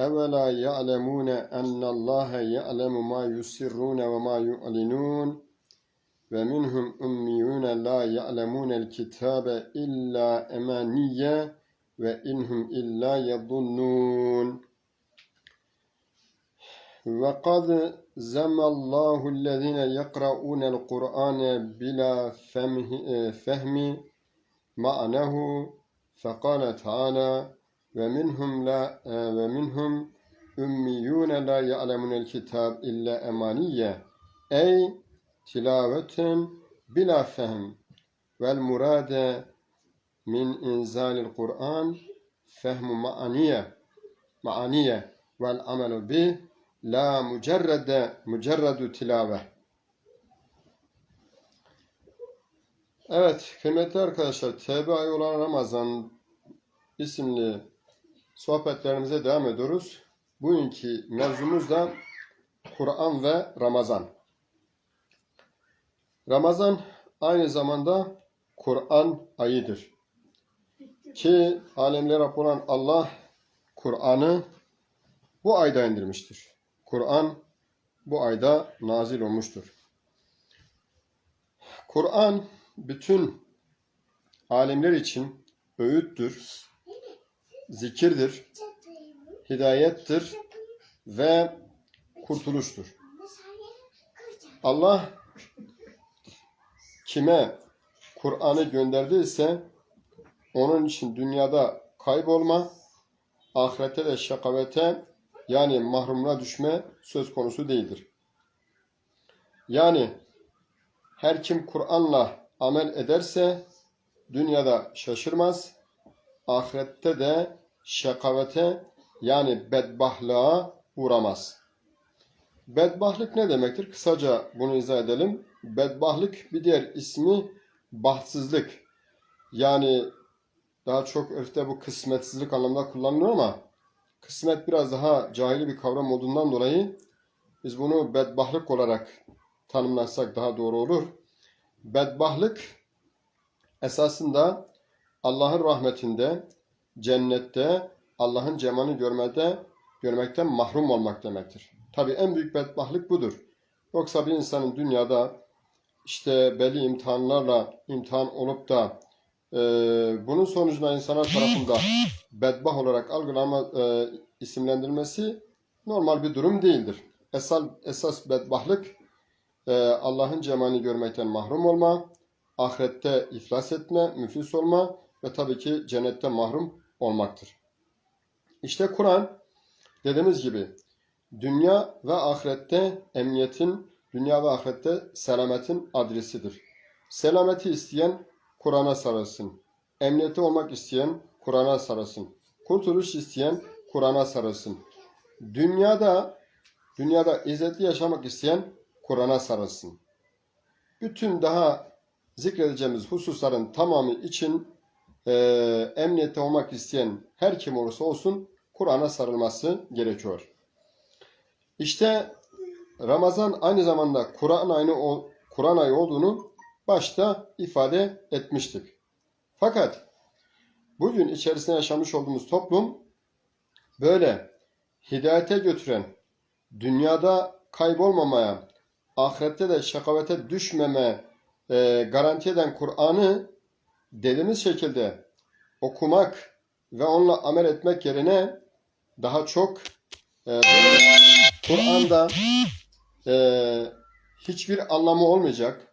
أولا يعلمون أن الله يعلم ما يسرون وما يعلنون ومنهم أميون لا يعلمون الكتاب إلا أمانية وإنهم إلا يظنون وقد زم الله الذين يقرؤون القرآن بلا فهم, فهم معناه فقال تعالى ve minhum la e, ve minhum ümmiyun la ya'lemunel kitab illa emaniye ey tilavetun bila fehm vel murade min inzalil Kur'an fehmu ma'aniye ma'aniye vel amelu bih la mucerrede mucerredu tilave. Evet kıymetli arkadaşlar Tevbe ayı olan Ramazan isimli sohbetlerimize devam ediyoruz. Bugünkü mevzumuz da Kur'an ve Ramazan. Ramazan aynı zamanda Kur'an ayıdır. Ki alemler Rabbi olan Allah Kur'an'ı bu ayda indirmiştir. Kur'an bu ayda nazil olmuştur. Kur'an bütün alemler için öğüttür, zikirdir, hidayettir ve kurtuluştur. Allah kime Kur'an'ı gönderdiyse onun için dünyada kaybolma, ahirette de şakavete yani mahrumluğa düşme söz konusu değildir. Yani her kim Kur'an'la amel ederse dünyada şaşırmaz, ahirette de şakavete yani bedbahlığa uğramaz. Bedbahlık ne demektir? Kısaca bunu izah edelim. Bedbahlık bir diğer ismi bahtsızlık. Yani daha çok örfte bu kısmetsizlik anlamında kullanılıyor ama kısmet biraz daha cahili bir kavram olduğundan dolayı biz bunu bedbahlık olarak tanımlasak daha doğru olur. Bedbahlık esasında Allah'ın rahmetinde, cennette, Allah'ın cemalini görmede, görmekten mahrum olmak demektir. Tabi en büyük bedbahlık budur. Yoksa bir insanın dünyada işte belli imtihanlarla imtihan olup da e, bunun sonucunda insanlar tarafında bedbah olarak algılama e, isimlendirmesi normal bir durum değildir. Esas, esas bedbahlık e, Allah'ın cemalini görmekten mahrum olma, ahirette iflas etme, müflis olma ve tabii ki cennette mahrum olmaktır. İşte Kur'an dediğimiz gibi dünya ve ahirette emniyetin, dünya ve ahirette selametin adresidir. Selameti isteyen Kur'an'a sarılsın. Emniyeti olmak isteyen Kur'an'a sarılsın. Kurtuluş isteyen Kur'an'a sarılsın. Dünyada dünyada izzetli yaşamak isteyen Kur'an'a sarılsın. Bütün daha zikredeceğimiz hususların tamamı için e, emniyette olmak isteyen her kim olursa olsun Kur'an'a sarılması gerekiyor. İşte Ramazan aynı zamanda Kur'an ayı Kur'an ayı olduğunu başta ifade etmiştik. Fakat bugün içerisinde yaşamış olduğumuz toplum böyle hidayete götüren, dünyada kaybolmamaya, ahirette de şakavete düşmeme e, garanti eden Kur'an'ı dediğimiz şekilde okumak ve onunla amel etmek yerine daha çok e, Kur'an'da e, hiçbir anlamı olmayacak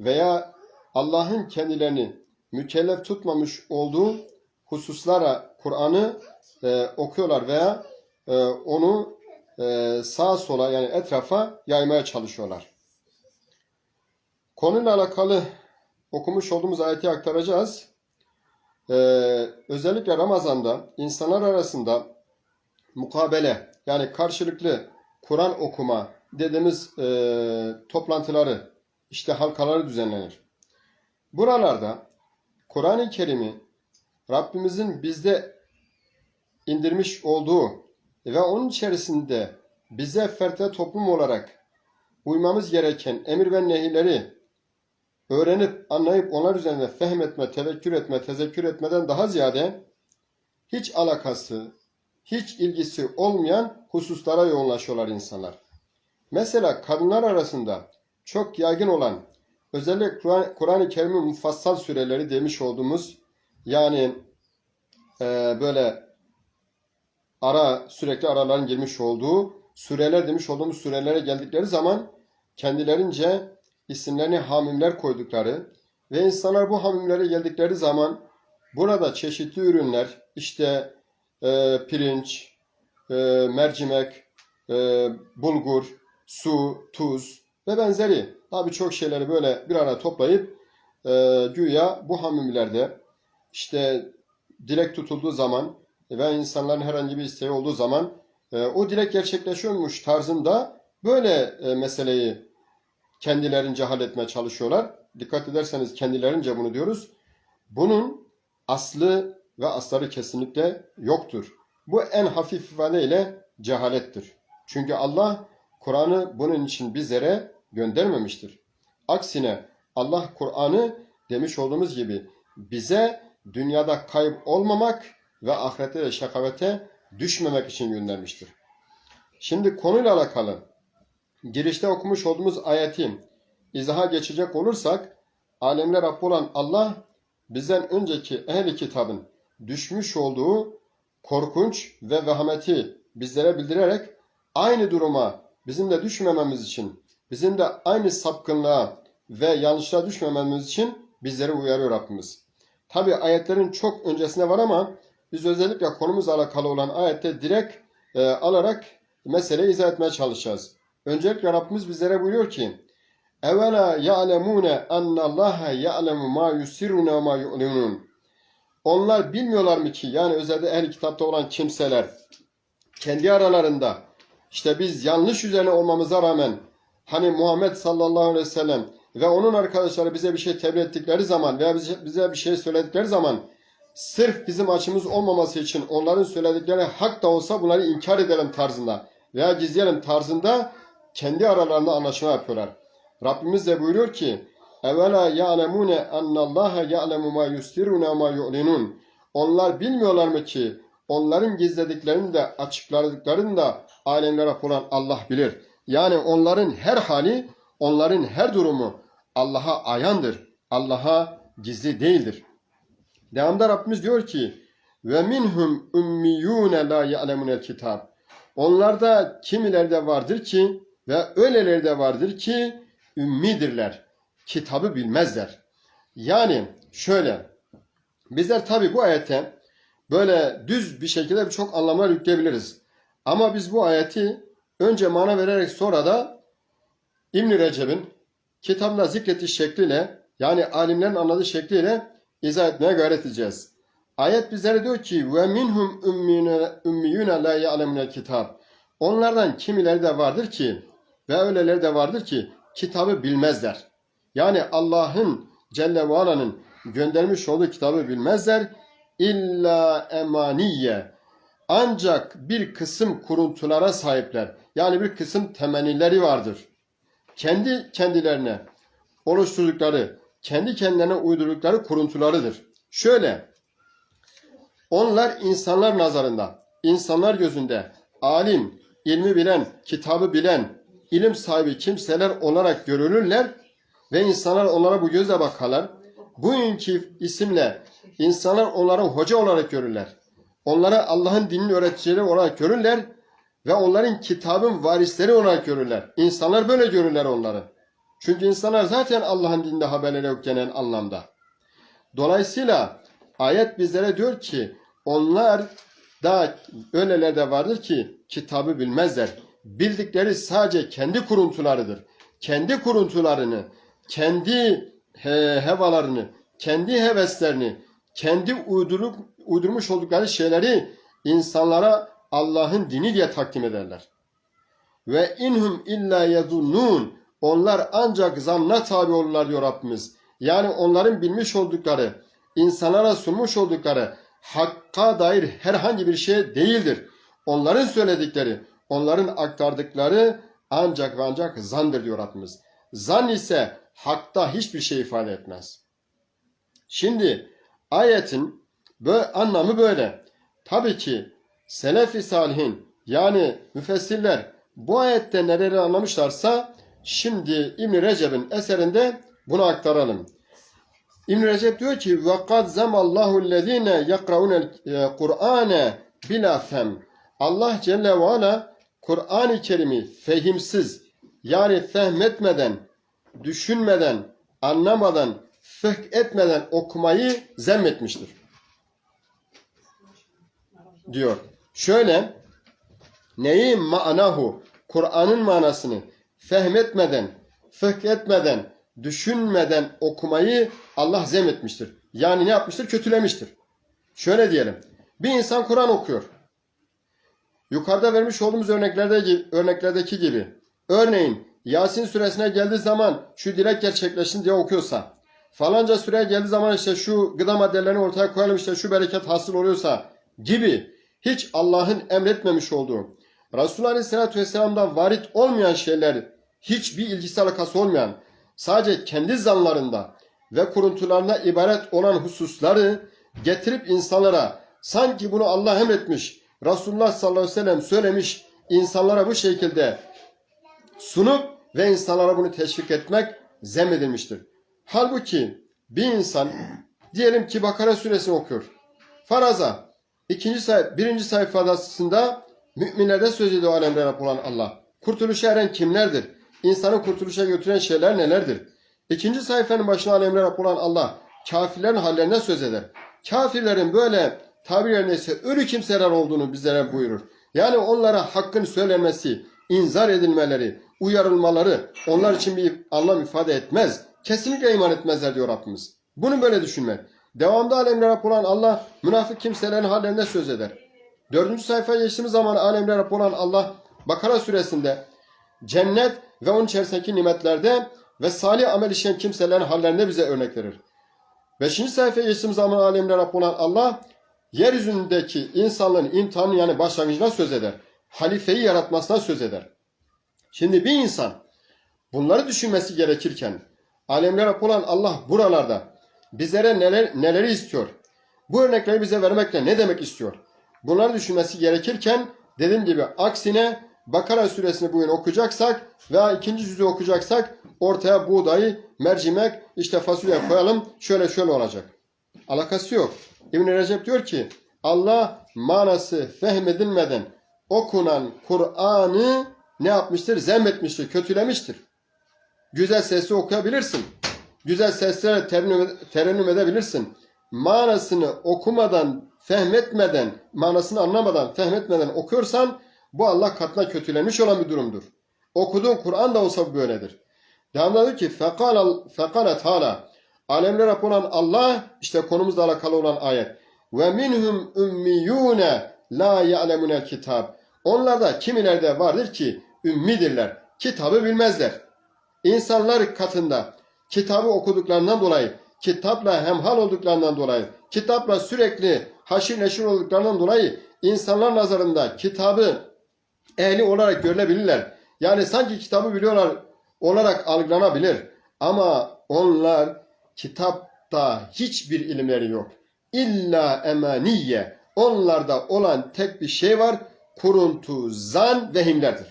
veya Allah'ın kendilerini mükellef tutmamış olduğu hususlara Kur'an'ı e, okuyorlar veya e, onu e, sağa sola yani etrafa yaymaya çalışıyorlar. Konuyla alakalı okumuş olduğumuz ayeti aktaracağız. Ee, özellikle Ramazan'da insanlar arasında mukabele yani karşılıklı Kur'an okuma dediğimiz e, toplantıları işte halkaları düzenlenir. Buralarda Kur'an-ı Kerim'i Rabbimizin bizde indirmiş olduğu ve onun içerisinde bize ferte toplum olarak uymamız gereken emir ve nehirleri öğrenip, anlayıp onlar üzerinde fehmetme, tevekkür etme, tezekkür etmeden daha ziyade hiç alakası, hiç ilgisi olmayan hususlara yoğunlaşıyorlar insanlar. Mesela kadınlar arasında çok yaygın olan özellikle Kur'an- Kur'an-ı Kerim'in mufassal süreleri demiş olduğumuz yani e, böyle ara sürekli araların girmiş olduğu süreler demiş olduğumuz sürelere geldikleri zaman kendilerince isimlerini hamimler koydukları ve insanlar bu hamimlere geldikleri zaman burada çeşitli ürünler işte e, pirinç, e, mercimek, e, bulgur, su, tuz ve benzeri. Daha birçok şeyleri böyle bir araya toplayıp e, güya bu hamimlerde işte dilek tutulduğu zaman ve insanların herhangi bir isteği olduğu zaman e, o dilek gerçekleşiyormuş tarzında böyle e, meseleyi kendilerince halletmeye çalışıyorlar. Dikkat ederseniz kendilerince bunu diyoruz. Bunun aslı ve asları kesinlikle yoktur. Bu en hafif ifadeyle cehalettir. Çünkü Allah Kur'an'ı bunun için bizlere göndermemiştir. Aksine Allah Kur'an'ı demiş olduğumuz gibi bize dünyada kayıp olmamak ve ahirette de şakavete düşmemek için göndermiştir. Şimdi konuyla alakalı girişte okumuş olduğumuz ayeti izaha geçecek olursak alemler Rabbi olan Allah bizden önceki ehli kitabın düşmüş olduğu korkunç ve vehameti bizlere bildirerek aynı duruma bizim de düşmememiz için, bizim de aynı sapkınlığa ve yanlışlığa düşmememiz için bizleri uyarıyor Rabbimiz. Tabi ayetlerin çok öncesine var ama biz özellikle konumuzla alakalı olan ayette direkt e, alarak meseleyi izah etmeye çalışacağız. Öncelikle Rabbimiz bizlere buyuruyor ki Evela ya'lemune ennallaha ya'lemu ma yusirruna ma yu'linun. Onlar bilmiyorlar mı ki yani özellikle ehl kitapta olan kimseler kendi aralarında işte biz yanlış üzerine olmamıza rağmen hani Muhammed sallallahu aleyhi ve sellem ve onun arkadaşları bize bir şey tebliğ ettikleri zaman veya bize bir şey söyledikleri zaman sırf bizim açımız olmaması için onların söyledikleri hak da olsa bunları inkar edelim tarzında veya gizleyelim tarzında kendi aralarında anlaşma yapıyorlar. Rabbimiz de buyuruyor ki Evvela ya'lemune ennallaha ya'lemu ma yusirruna ma yu'linun. Onlar bilmiyorlar mı ki onların gizlediklerini de açıkladıklarını da alemlere olan Allah bilir. Yani onların her hali, onların her durumu Allah'a ayandır. Allah'a gizli değildir. Devamda Rabbimiz diyor ki ve minhum ummiyune la ya'lemunel kitab. Onlarda kimileri de vardır ki ve öyleleri de vardır ki ümmidirler. Kitabı bilmezler. Yani şöyle bizler tabi bu ayete böyle düz bir şekilde birçok anlamlar yükleyebiliriz. Ama biz bu ayeti önce mana vererek sonra da İbn Recep'in kitabında zikrettiği şekliyle yani alimlerin anladığı şekliyle izah etmeye gayret edeceğiz. Ayet bizlere diyor ki ve minhum ümmiyune la ya'lemune kitap. Onlardan kimileri de vardır ki ve öyleleri de vardır ki kitabı bilmezler. Yani Allah'ın Celle ve Ala'nın göndermiş olduğu kitabı bilmezler. İlla emaniye. Ancak bir kısım kuruntulara sahipler. Yani bir kısım temennileri vardır. Kendi kendilerine oluşturdukları, kendi kendilerine uydurdukları kuruntularıdır. Şöyle, onlar insanlar nazarında, insanlar gözünde alim, ilmi bilen, kitabı bilen, ilim sahibi kimseler olarak görülürler ve insanlar onlara bu gözle bakarlar. Bugünkü isimle insanlar onları hoca olarak görürler. Onları Allah'ın dinini öğreticileri olarak görürler ve onların kitabın varisleri olarak görürler. İnsanlar böyle görürler onları. Çünkü insanlar zaten Allah'ın dininde haberleri yok genel anlamda. Dolayısıyla ayet bizlere diyor ki onlar da öyleler de vardır ki kitabı bilmezler. Bildikleri sadece kendi kuruntularıdır. Kendi kuruntularını, kendi he, hevalarını, kendi heveslerini, kendi uydurup, uydurmuş oldukları şeyleri insanlara Allah'ın dini diye takdim ederler. Ve inhum illa yezunnun. Onlar ancak zanna tabi olurlar diyor Rabbimiz. Yani onların bilmiş oldukları, insanlara sunmuş oldukları hakka dair herhangi bir şey değildir. Onların söyledikleri, onların aktardıkları ancak ve ancak zandır diyor Rabbimiz. Zan ise hakta hiçbir şey ifade etmez. Şimdi ayetin böyle, anlamı böyle. Tabii ki Selefi Salihin yani müfessirler bu ayette neleri anlamışlarsa şimdi İbn Recep'in eserinde bunu aktaralım. İbn Recep diyor ki وَقَدْ زَمَ اللّٰهُ الَّذ۪ينَ يَقْرَؤُونَ الْقُرْآنَ بِلَا فَهْمٍ Allah Celle ve Ala Kur'an-ı Kerim'i fehimsiz yani fehmetmeden, düşünmeden, anlamadan, fıkh etmeden okumayı zemmetmiştir. Diyor. Şöyle neyi manahu Kur'an'ın manasını fehmetmeden, fıkh etmeden, düşünmeden okumayı Allah zemetmiştir. Yani ne yapmıştır? Kötülemiştir. Şöyle diyelim. Bir insan Kur'an okuyor. Yukarıda vermiş olduğumuz örneklerde, örneklerdeki gibi. Örneğin Yasin suresine geldiği zaman şu dilek gerçekleşsin diye okuyorsa, falanca süreye geldiği zaman işte şu gıda maddelerini ortaya koyalım işte şu bereket hasıl oluyorsa gibi hiç Allah'ın emretmemiş olduğu, Resulullah Aleyhisselatü Vesselam'dan varit olmayan şeyler, hiçbir ilgisi alakası olmayan, sadece kendi zanlarında ve kuruntularına ibaret olan hususları getirip insanlara sanki bunu Allah emretmiş, Resulullah sallallahu aleyhi ve sellem söylemiş, insanlara bu şekilde sunup ve insanlara bunu teşvik etmek zemmedilmiştir. Halbuki bir insan diyelim ki Bakara suresini okuyor. Faraza ikinci sayfa, birinci sayfasında müminlerde söz ediyor alemde Rab olan Allah. Kurtuluşa eren kimlerdir? İnsanı kurtuluşa götüren şeyler nelerdir? İkinci sayfanın başına alemde Rab olan Allah kafirlerin hallerine söz eder. Kafirlerin böyle tabir yerine ise ölü kimseler olduğunu bizlere buyurur. Yani onlara hakkın söylenmesi, inzar edilmeleri, uyarılmaları onlar için bir anlam ifade etmez. Kesinlikle iman etmezler diyor Rabbimiz. Bunu böyle düşünmek. Devamda alemde Rab olan Allah münafık kimselerin hallerine söz eder. Dördüncü sayfaya geçtiğimiz zaman alemde Rab olan Allah Bakara suresinde cennet ve onun içerisindeki nimetlerde ve salih amel işleyen kimselerin hallerine bize örnek verir. Beşinci sayfaya geçtiğimiz zaman alemde Rab olan Allah yeryüzündeki insanlığın imtihanı yani başlangıcına söz eder. Halifeyi yaratmasına söz eder. Şimdi bir insan bunları düşünmesi gerekirken alemlere olan Allah buralarda bizlere neler, neleri istiyor? Bu örnekleri bize vermekle ne demek istiyor? Bunları düşünmesi gerekirken dediğim gibi aksine Bakara suresini bugün okuyacaksak veya ikinci yüzü okuyacaksak ortaya buğdayı, mercimek, işte fasulye koyalım şöyle şöyle olacak. Alakası yok. İbn-i Recep diyor ki Allah manası fehmedilmeden okunan Kur'an'ı ne yapmıştır? Zemmetmiştir, kötülemiştir. Güzel sesli okuyabilirsin. Güzel seslerle terennüm, edebilirsin. Manasını okumadan, fehmetmeden, manasını anlamadan, fehmetmeden okuyorsan bu Allah katına kötülenmiş olan bir durumdur. Okuduğun Kur'an da olsa böyledir. Devamında diyor ki fekale Teala alemlere olan Allah işte konumuzla alakalı olan ayet. Ve minhum ümmiyune la ya'lemunel kitab. Onlarda kimilerde vardır ki ümmidirler. Kitabı bilmezler. İnsanlar katında kitabı okuduklarından dolayı, kitapla hemhal olduklarından dolayı, kitapla sürekli haşir neşir olduklarından dolayı insanlar nazarında kitabı ehli olarak görülebilirler. Yani sanki kitabı biliyorlar olarak algılanabilir. Ama onlar kitapta hiçbir ilimleri yok. İlla emaniye. Onlarda olan tek bir şey var. Kuruntu, zan, vehimlerdir.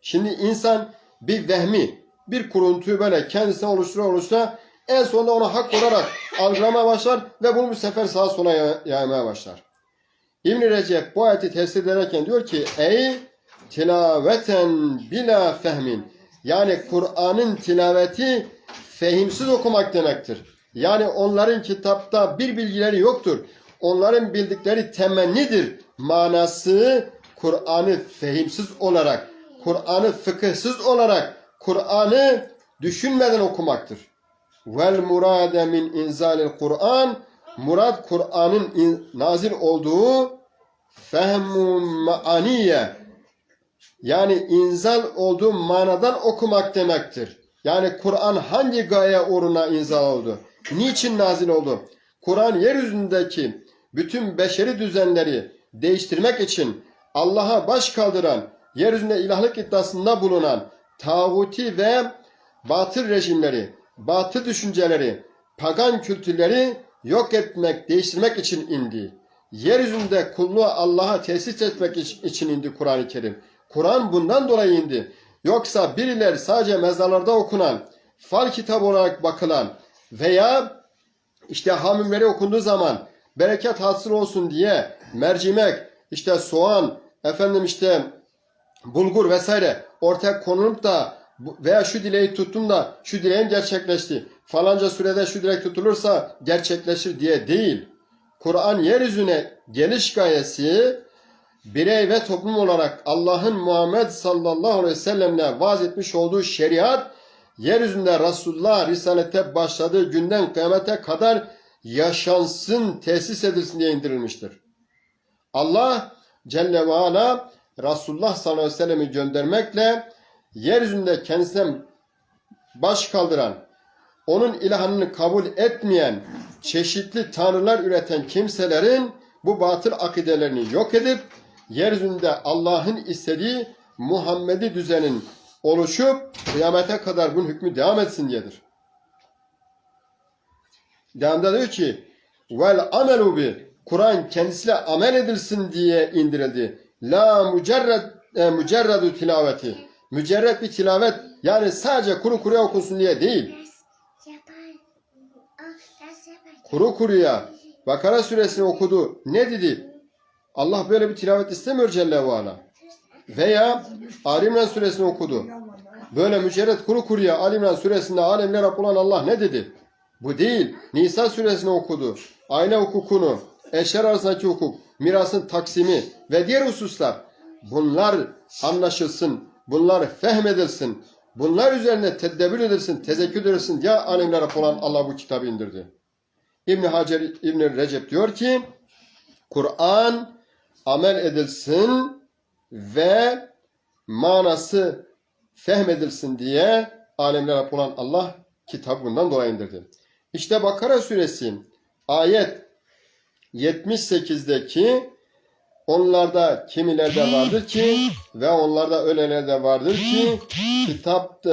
Şimdi insan bir vehmi, bir kuruntuyu böyle kendisine oluştura oluştura en sonunda ona hak olarak algılamaya başlar ve bunu bir sefer sağa sola yaymaya başlar. İbn-i Recep bu ayeti tefsir ederken diyor ki ey tilaveten bila fehmin yani Kur'an'ın tilaveti fehimsiz okumak demektir. Yani onların kitapta bir bilgileri yoktur. Onların bildikleri temennidir. Manası Kur'an'ı fehimsiz olarak, Kur'an'ı fıkıhsız olarak, Kur'an'ı düşünmeden okumaktır. Vel murade min inzalil Kur'an Murad Kur'an'ın nazil olduğu fehmu maaniye yani inzal olduğu manadan okumak demektir. Yani Kur'an hangi gaye uğruna inzal oldu? Niçin nazil oldu? Kur'an yeryüzündeki bütün beşeri düzenleri değiştirmek için Allah'a baş kaldıran, yeryüzünde ilahlık iddiasında bulunan tağuti ve batıl rejimleri, batıl düşünceleri, pagan kültürleri yok etmek, değiştirmek için indi. Yeryüzünde kulluğu Allah'a tesis etmek için indi Kur'an-ı Kerim. Kur'an bundan dolayı indi. Yoksa biriler sadece mezarlarda okunan, fal kitabı olarak bakılan veya işte hamimleri okunduğu zaman bereket hasıl olsun diye mercimek, işte soğan, efendim işte bulgur vesaire ortaya konulup da veya şu dileği tuttum da şu dileğim gerçekleşti. Falanca sürede şu dilek tutulursa gerçekleşir diye değil. Kur'an yeryüzüne geliş gayesi birey ve toplum olarak Allah'ın Muhammed sallallahu aleyhi ve sellemle vaaz etmiş olduğu şeriat yeryüzünde Resulullah risalete başladığı günden kıyamete kadar yaşansın, tesis edilsin diye indirilmiştir. Allah Celle ve Ala Resulullah sallallahu aleyhi ve sellem'i göndermekle yeryüzünde kendisine baş kaldıran, onun ilahını kabul etmeyen, çeşitli tanrılar üreten kimselerin bu batıl akidelerini yok edip yeryüzünde Allah'ın istediği Muhammedi düzenin oluşup kıyamete kadar bunun hükmü devam etsin diyedir. Devamda diyor ki vel amelu bi Kur'an kendisiyle amel edilsin diye indirildi. La mücerred e, mücerredu tilaveti. Mücerred bir tilavet yani sadece kuru kuruya okunsun diye değil. Kuru kuruya Bakara suresini okudu. Ne dedi? Allah böyle bir tilavet istemiyor Celle ve Ala. Veya Ali İmran suresini okudu. Böyle mücerret kuru kuruya Ali İmran suresinde alemler Rab olan Allah ne dedi? Bu değil. Nisa suresini okudu. Aile hukukunu, eşler arasındaki hukuk, mirasın taksimi ve diğer hususlar. Bunlar anlaşılsın, bunlar fehmedilsin, bunlar üzerine tedebbür edilsin, tezekkür edilsin diye alemler Rab olan Allah bu kitabı indirdi. İbn Hacer İbn Recep diyor ki Kur'an amel edilsin ve manası fehmedilsin diye alemler Rab olan Allah kitabı bundan dolayı indirdi. İşte Bakara suresi ayet 78'deki onlarda kimilerde vardır ki ve onlarda öyleler de vardır ki kitap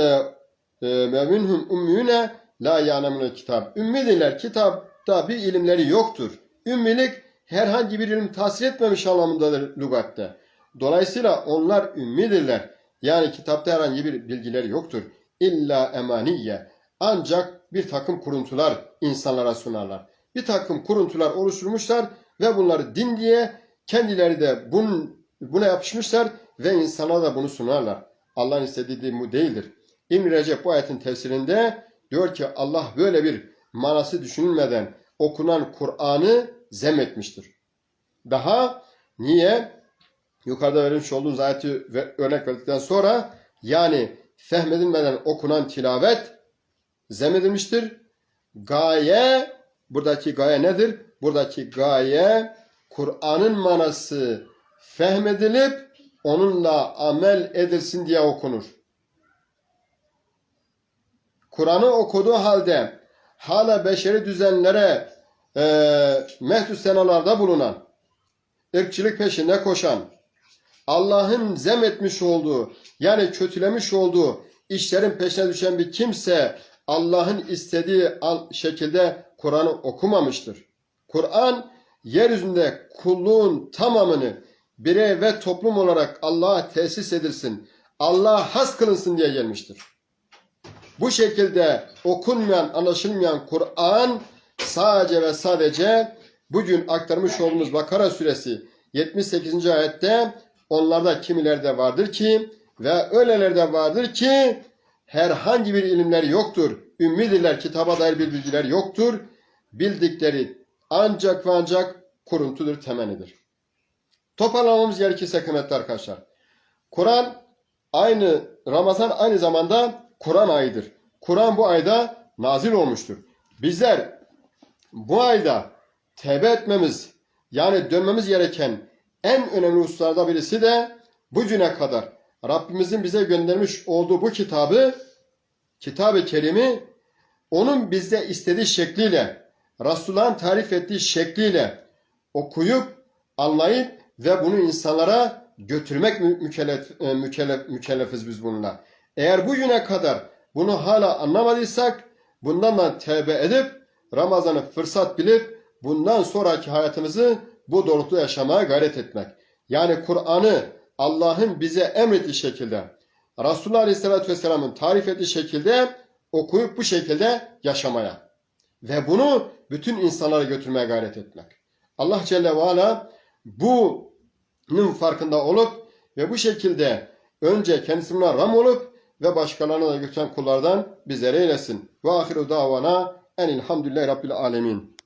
ve minhum ümmüne la ya'lemune kitap. Ümmidiler kitapta bir ilimleri yoktur. Ümmilik herhangi bir ilim tahsil etmemiş anlamındadır lügatte. Dolayısıyla onlar ümmidirler. Yani kitapta herhangi bir bilgileri yoktur. İlla emaniye. Ancak bir takım kuruntular insanlara sunarlar. Bir takım kuruntular oluşturmuşlar ve bunları din diye kendileri de bun, buna yapışmışlar ve insana da bunu sunarlar. Allah'ın istediği bu değildir. İbn Recep bu ayetin tefsirinde diyor ki Allah böyle bir manası düşünülmeden okunan Kur'an'ı zem etmiştir. Daha niye? Yukarıda verilmiş olduğumuz ayeti örnek verdikten sonra yani fehmedilmeden okunan tilavet zem edilmiştir. Gaye, buradaki gaye nedir? Buradaki gaye Kur'an'ın manası fehmedilip onunla amel edilsin diye okunur. Kur'an'ı okuduğu halde hala beşeri düzenlere e, mehdus senalarda bulunan, ırkçılık peşinde koşan, Allah'ın zem etmiş olduğu yani kötülemiş olduğu işlerin peşine düşen bir kimse Allah'ın istediği şekilde Kur'an'ı okumamıştır. Kur'an yeryüzünde kulluğun tamamını birey ve toplum olarak Allah'a tesis edilsin, Allah'a has kılınsın diye gelmiştir. Bu şekilde okunmayan, anlaşılmayan Kur'an sadece ve sadece bugün aktarmış olduğumuz Bakara suresi 78. ayette onlarda kimilerde vardır ki ve öylelerde vardır ki herhangi bir ilimleri yoktur. Ümmidirler, kitaba dair bir bilgiler yoktur. Bildikleri ancak ve ancak kuruntudur, temenidir. Toparlamamız gerekirse kıymetli arkadaşlar. Kur'an aynı, Ramazan aynı zamanda Kur'an ayıdır. Kur'an bu ayda nazil olmuştur. Bizler bu ayda tevbe etmemiz yani dönmemiz gereken en önemli hususlarda birisi de bugüne kadar Rabbimizin bize göndermiş olduğu bu kitabı, kitab-ı kerimi onun bizde istediği şekliyle, Resulullah'ın tarif ettiği şekliyle okuyup, anlayıp ve bunu insanlara götürmek mü- mükellef, e, mükellef, mükellefiz biz bununla. Eğer bugüne kadar bunu hala anlamadıysak bundan da tevbe edip Ramazan'ı fırsat bilip bundan sonraki hayatımızı bu doğrultuda yaşamaya gayret etmek. Yani Kur'an'ı Allah'ın bize emrettiği şekilde Resulullah Aleyhisselatü Vesselam'ın tarif ettiği şekilde okuyup bu şekilde yaşamaya ve bunu bütün insanlara götürmeye gayret etmek. Allah Celle ve Ala bunun farkında olup ve bu şekilde önce kendisi buna ram olup ve başkalarına da götüren kullardan bizlere eylesin. Ve ahiru davana enilhamdülillahi rabbil alemin.